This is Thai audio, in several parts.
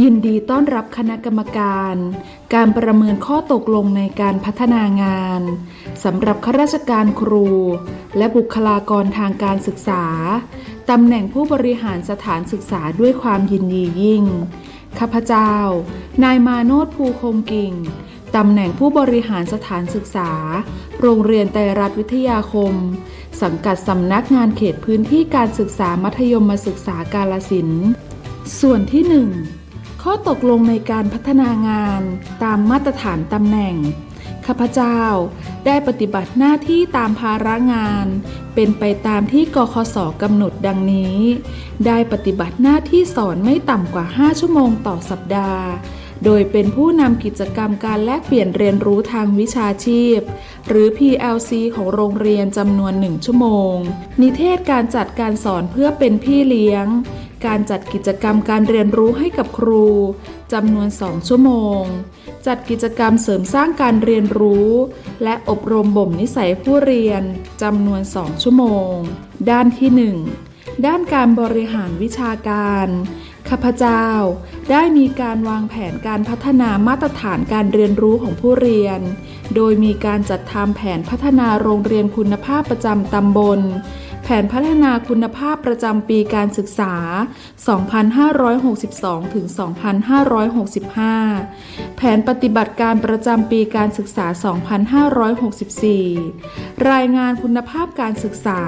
ยินดีต้อนรับคณะกรรมการ การประเมินข้อตกลงในการพัฒนางานสำหรับข้าราชการครู และบุคลากรทางการศึกษาตำแหน่งผู้บริหารสถานศึกษาด้วยความยินดียิ่ง ข้าพเจ้า นายมาโนดภูคงกิ่งตำแหน่งผู้บริหารสถานศึกษา โรงเรียนไตรรัฐวิทยาคม สังกัดสำนักงานเขตพื้นที่การศึกษามัธยมศึกษากาลสินส่วนที่ 1 ข้อตกลงในการพัฒนางานตามมาตรฐานตำแหน่ง ข้าพเจ้าได้ปฏิบัติหน้าที่ตามภาระงาน เป็นไปตามที่กคสกำหนดดังนี้ ได้ปฏิบัติหน้าที่สอนไม่ต่ำกว่า 5 ชั่วโมงต่อสัปดาห์ โดยเป็นผู้นำกิจกรรมการแลกเปลี่ยนเรียนรู้ทางวิชาชีพ หรือ PLC ของโรงเรียนจำนวน 1 ชั่วโมง นิเทศการจัดการสอนเพื่อเป็นพี่เลี้ยง การจัดกิจกรรมการเรียนรู้ให้กับครูจำนวน 2 ชั่วโมง จัดกิจกรรมเสริมสร้างการเรียนรู้ และอบรมบ่มนิสัยผู้เรียนจำนวน 2 ชั่วโมง ด้านที่ 1 ด้านการบริหารวิชาการข้าพเจ้า ได้มีการวางแผนการพัฒนามาตรฐานการเรียนรู้ของผู้เรียน โดยมีการจัดทำแผนพัฒนาโรงเรียนคุณภาพประจำตำบล แผนพัฒนาคุณภาพประจำปีการศึกษา 2562 ถึง 2565 แผนปฏิบัติการประจำปีการศึกษา 2564 รายงานคุณภาพการศึกษา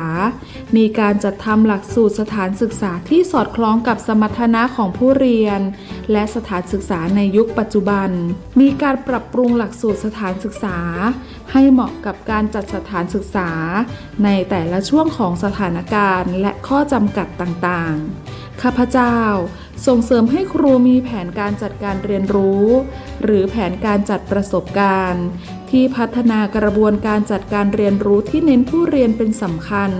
มีการจัดทำหลักสูตรสถานศึกษาที่สอดคล้องกับสมรรถนะของผู้เรียน และสถานศึกษาในยุคปัจจุบัน มีการปรับปรุงหลักสูตรสถานศึกษาให้เหมาะกับการจัดสถานศึกษา ในแต่ละช่วงของสถานการณ์ และข้อจำกัดต่างๆ ข้าพเจ้า ส่งเสริมให้ครูมีแผนการจัดการเรียนรู้ หรือแผนการจัดประสบการณ์ ที่พัฒนากระบวนการจัดการเรียนรู้ที่เน้นผู้เรียนเป็นสำคัญ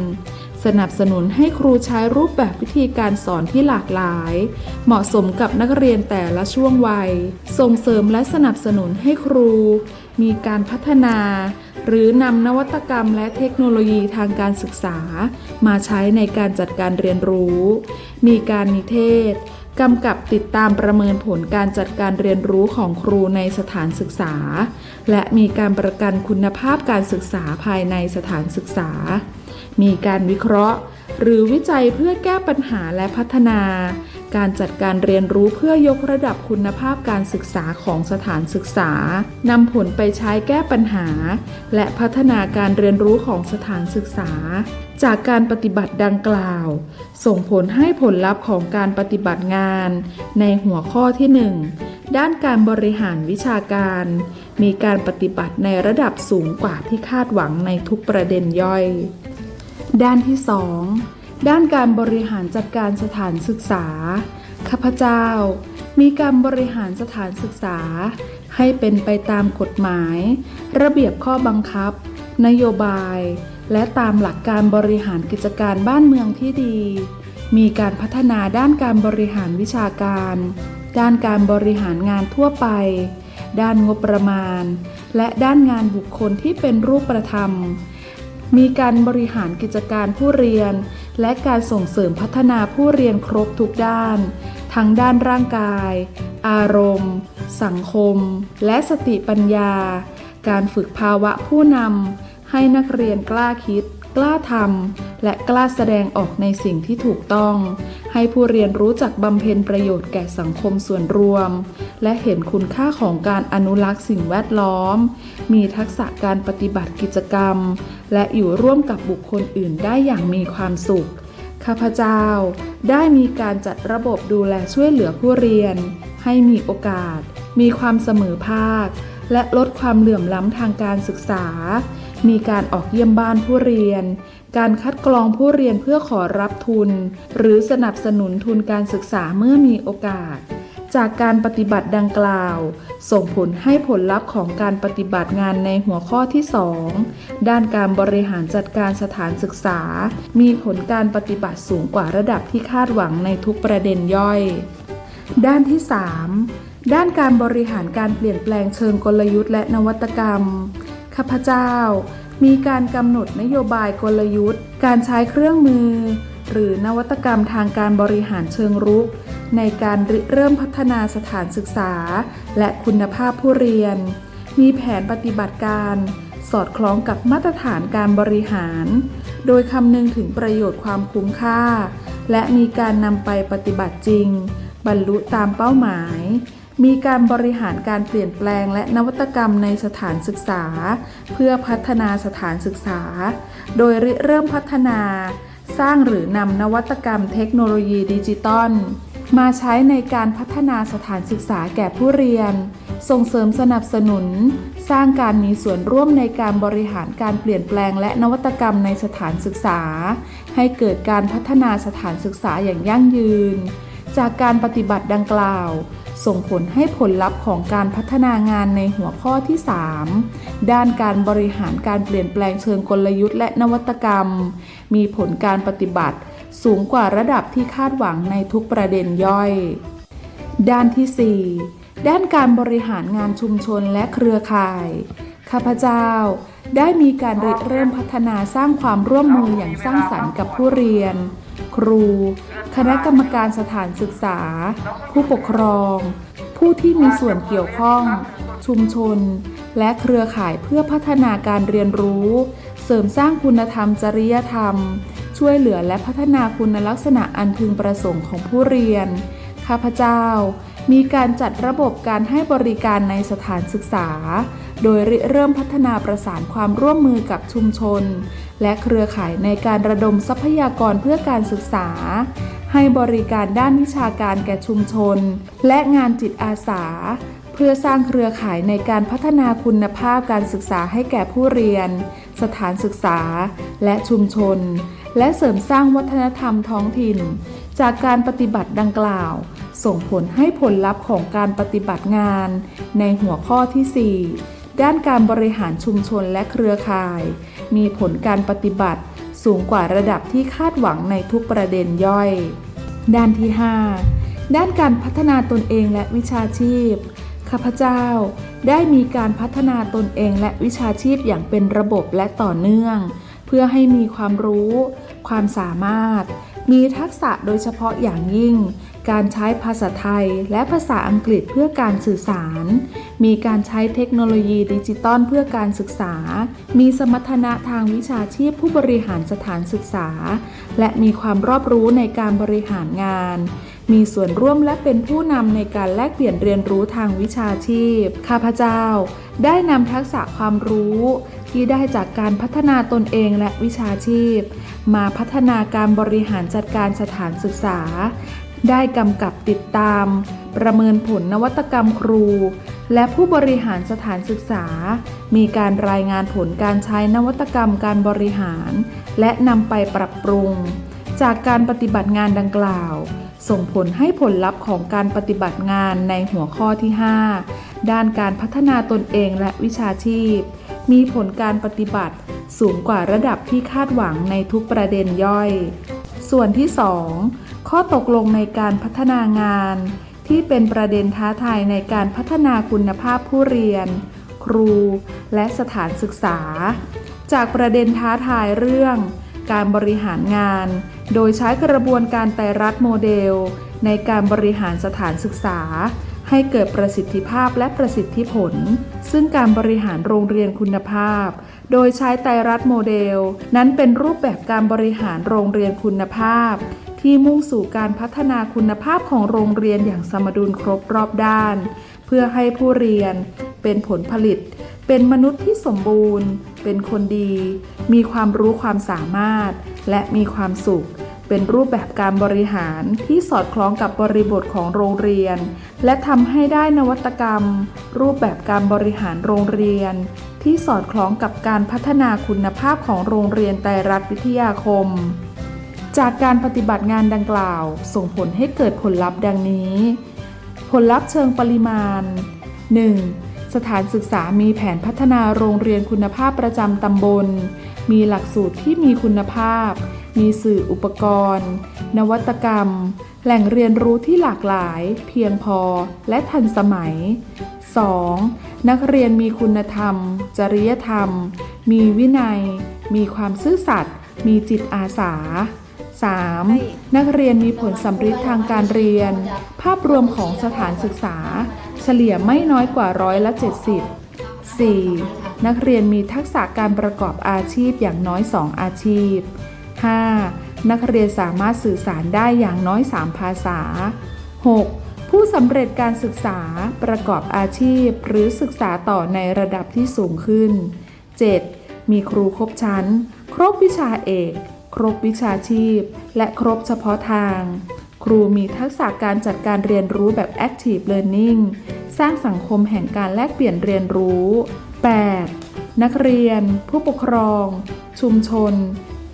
สนับสนุนให้ครูใช้รูปแบบวิธีการสอนที่หลากหลาย เหมาะสมกับนักเรียนแต่ละช่วงวัย ส่งเสริมและสนับสนุนให้ครู มีการพัฒนา หรือนำนวัตกรรมและเทคโนโลยีทางการศึกษา มาใช้ในการจัดการเรียนรู้ มีการนิเทศกำกับติดตามประเมินผลการจัดการเรียนรู้ของครูในสถานศึกษา และมีการประกันคุณภาพการศึกษาภายในสถานศึกษา มีการวิเคราะห์ หรือวิจัยเพื่อแก้ปัญหาและพัฒนา การจัดการเรียนรู้เพื่อยกระดับคุณภาพการศึกษาของสถานศึกษานำผลไปใช้แก้ปัญหา และพัฒนาการเรียนรู้ของสถานศึกษา จากการปฏิบัติดังกล่าว ส่งผลให้ผลลัพธ์ของการปฏิบัติงาน ในหัวข้อที่ 1ด้านการบริหารวิชาการ มีการปฏิบัติในระดับสูงกว่าที่คาดหวังในทุกประเด็นย่อย ด้านที่ 2 ด้านการบริหารจัดการสถานศึกษา ข้าพเจ้า มีการบริหารสถานศึกษา ให้เป็นไปตามกฎหมาย ระเบียบข้อบังคับ นโยบาย และตามหลักการบริหารกิจการบ้านเมืองที่ดี มีการพัฒนาด้านการบริหารวิชาการ ด้านการบริหารงานทั่วไป ด้านงบประมาณ และด้านงานบุคคลที่เป็นรูปธรรม มีการบริหารกิจการผู้เรียน และการส่งเสริมพัฒนาผู้เรียนครบทุกด้าน ทั้งด้านร่างกาย อารมณ์ สังคม และสติปัญญา การฝึกภาวะผู้นำให้นักเรียนกล้าคิด กล้าทำและกล้าแสดงออกในสิ่งที่ถูกต้อง ให้ผู้เรียนรู้จักบำเพ็ญประโยชน์แก่สังคมส่วนรวม และเห็นคุณค่าของการอนุรักษ์สิ่งแวดล้อม มีทักษะการปฏิบัติกิจกรรม และอยู่ร่วมกับบุคคลอื่นได้อย่างมีความสุข ข้าพเจ้า ได้มีการจัดระบบดูแลช่วยเหลือผู้เรียน ให้มีโอกาส มีความเสมอภาค และลดความเหลื่อมล้ำทางการศึกษา มีการออกเยี่ยมบ้านผู้เรียน การคัดกรองผู้เรียนเพื่อขอรับทุน หรือสนับสนุนทุนการศึกษาเมื่อมีโอกาส จากการปฏิบัติดังกล่าว ส่งผลให้ผลลัพธ์ของการปฏิบัติงานในหัวข้อที่ 2 ด้านการบริหารจัดการสถานศึกษา มีผลการปฏิบัติสูงกว่าระดับที่คาดหวังในทุกประเด็นย่อย ด้านที่ 3ด้านการบริหารการเปลี่ยนแปลงเชิงกลยุทธ์และนวัตกรรม ข้าพเจ้า มีการกำหนดนโยบายกลยุทธ์ การใช้เครื่องมือ หรือนวัตกรรมทางการบริหารเชิงรุก ในการริเริ่มพัฒนาสถานศึกษา และคุณภาพผู้เรียน มีแผนปฏิบัติการสอดคล้องกับมาตรฐานการบริหาร โดยคำนึงถึงประโยชน์ความคุ้มค่า และมีการนำไปปฏิบัติจริง บรรลุตามเป้าหมาย มีการบริหารการเปลี่ยนแปลงและนวัตกรรมในสถานศึกษา เพื่อพัฒนาสถานศึกษา โดยริเริ่มพัฒนา สร้างหรือนำนวัตกรรมเทคโนโลยีดิจิตอลมาใช้ในการพัฒนาสถานศึกษาแก่ผู้เรียน ส่งเสริมสนับสนุน สร้างการมีส่วนร่วมในการบริหารการเปลี่ยนแปลงและนวัตกรรมในสถานศึกษา ให้เกิดการพัฒนาสถานศึกษาอย่างยั่งยืน จากการปฏิบัติดังกล่าว ส่งผลให้ผลลัพธ์ของการพัฒนางานในหัวข้อที่ 3 ด้านการบริหารการเปลี่ยนแปลงเชิงกลยุทธ์และนวัตกรรม มีผลการปฏิบัติ สูงกว่าระดับที่คาดหวังในทุกประเด็นย่อย ด้านที่ 4 ด้านการบริหารงานชุมชนและเครือข่าย ข้าพเจ้าได้มีการเริ่มพัฒนาสร้างความร่วมมืออย่างสร้างสรรค์กับผู้เรียน ครู คณะกรรมการสถานศึกษา ผู้ปกครอง ผู้ที่มีส่วนเกี่ยวข้อง ชุมชน และเครือข่ายเพื่อพัฒนาการเรียนรู้ เสริมสร้างคุณธรรมจริยธรรม ช่วยเหลือและพัฒนาคุณลักษณะอันพึงประสงค์ของผู้เรียน ข้าพเจ้า มีการจัดระบบการให้บริการในสถานศึกษา โดยริเริ่มพัฒนาประสานความร่วมมือกับชุมชน และเครือข่ายในการระดมทรัพยากรเพื่อการศึกษา ให้บริการด้านวิชาการแก่ชุมชน และงานจิตอาสา เพื่อสร้างเครือข่ายในการพัฒนาคุณภาพการศึกษาให้แก่ผู้เรียน สถานศึกษา และชุมชน และเสริมสร้างวัฒนธรรมท้องถิ่น จากการปฏิบัติดังกล่าว ส่งผลให้ผลลัพธ์ของการปฏิบัติงาน ในหัวข้อที่ 4 ด้านการบริหารชุมชนและเครือข่าย มีผลการปฏิบัติสูงกว่าระดับที่คาดหวังในทุกประเด็นย่อย ด้านที่ 5 ด้านการพัฒนาตนเองและวิชาชีพ ข้าพเจ้าได้มีการพัฒนาตนเองและวิชาชีพอย่างเป็นระบบและต่อเนื่อง เพื่อให้มีความรู้ ความสามารถ มีทักษะโดยเฉพาะอย่างยิ่ง การใช้ภาษาไทยและภาษาอังกฤษเพื่อการสื่อสาร มีการใช้เทคโนโลยีดิจิตอลเพื่อการศึกษา มีสมรรถนะทางวิชาชีพผู้บริหารสถานศึกษา และมีความรอบรู้ในการบริหารงาน มีส่วนร่วมและเป็นผู้นำในการแลกเปลี่ยนเรียนรู้ทางวิชาชีพ ข้าพเจ้า ได้นำทักษะความรู้ที่ได้จากการพัฒนาตนเองและวิชาชีพ มาพัฒนาการบริหารจัดการสถานศึกษา ได้กำกับติดตาม ประเมินผลนวัตกรรมครู และผู้บริหารสถานศึกษา มีการรายงานผลการใช้นวัตกรรมการบริหาร และนำไปปรับปรุง จากการปฏิบัติงานดังกล่าว ส่งผลให้ผลลัพธ์ของการปฏิบัติงานในหัวข้อที่ 5 ด้านการพัฒนาตนเองและวิชาชีพ มีผลการปฏิบัติสูงกว่าระดับที่คาดหวังในทุกประเด็นย่อย ส่วนที่ 2 ข้อตกลงในการพัฒนางาน ที่เป็นประเด็นท้าทายในการพัฒนาคุณภาพผู้เรียน ครู และสถานศึกษา จากประเด็นท้าทายเรื่อง การบริหารงาน โดยใช้กระบวนการไตรรัฐโมเดล ในการบริหารสถานศึกษา ให้เกิดประสิทธิภาพและประสิทธิผล ซึ่งการบริหารโรงเรียนคุณภาพ โดยใช้ไตรรัฐโมเดล นั้นเป็นรูปแบบการบริหารโรงเรียนคุณภาพ ที่มุ่งสู่การพัฒนาคุณภาพของโรงเรียนอย่างสมดุลครบรอบด้าน เพื่อให้ผู้เรียนเป็นผลผลิต เป็นมนุษย์ที่สมบูรณ์ เป็นคนดี มีความรู้ความสามารถ และมีความสุข เป็นรูปแบบการบริหารที่สอดคล้องกับบริบทของโรงเรียน และทำให้ได้นวัตกรรม รูปแบบการบริหารโรงเรียน ที่สอดคล้องกับการพัฒนาคุณภาพของโรงเรียนไตรรัฐวิทยาคม จากการปฏิบัติงานดังกล่าว ส่งผลให้เกิดผลลัพธ์ดังนี้ ผลลัพธ์เชิงปริมาณ 1. สถานศึกษามีแผนพัฒนาโรงเรียนคุณภาพประจำตำบล มีหลักสูตรที่มีคุณภาพ มีสื่ออุปกรณ์ นวัตกรรม แหล่งเรียนรู้ที่หลากหลาย เพียงพอและทันสมัย 2. นักเรียนมีคุณธรรม จริยธรรม มีวินัย มีความซื่อสัตย์ มีจิตอาสา 3. นักเรียนมีผลสำฤทธิ์ทางการเรียน ภาพรวมของสถานศึกษา เฉลี่ยไม่น้อยกว่าร้อยละ 70 4. นักเรียนมีทักษะการประกอบอาชีพอย่างน้อย 2 อาชีพ 5. นักเรียนสามารถสื่อสารได้อย่างน้อย 3 ภาษา 6. ผู้สำเร็จการศึกษาประกอบอาชีพ หรือศึกษาต่อในระดับที่สูงขึ้น 7. มีครูครบชั้น ครบวิชาเอก ครบวิชาชีพ และครบเฉพาะทาง ครูมีทักษะการจัดการเรียนรู้แบบ active learning สร้างสังคมแห่งการแลกเปลี่ยนเรียนรู้ 8. นักเรียน ผู้ปกครอง ชุมชน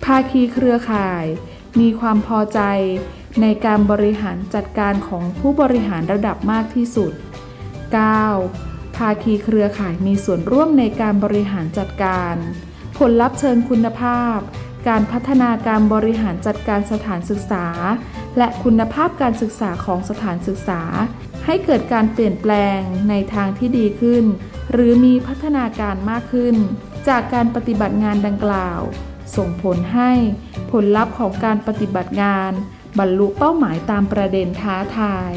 ภาคีเครือข่าย มีความพอใจในการบริหารจัดการของผู้บริหารระดับมากที่สุด 9. ภาคีเครือข่ายมีส่วนร่วมในการบริหารจัดการ ผลลัพธ์เชิงคุณภาพ การพัฒนาการบริหารจัดการสถานศึกษา และคุณภาพการศึกษาของสถานศึกษา ให้เกิดการเปลี่ยนแปลงในทางที่ดีขึ้น หรือมีพัฒนาการมากขึ้น จากการปฏิบัติงานดังกล่าว ส่งผลให้ผลลัพธ์ของการปฏิบัติงานบรรลุเป้าหมายตามประเด็นท้าทาย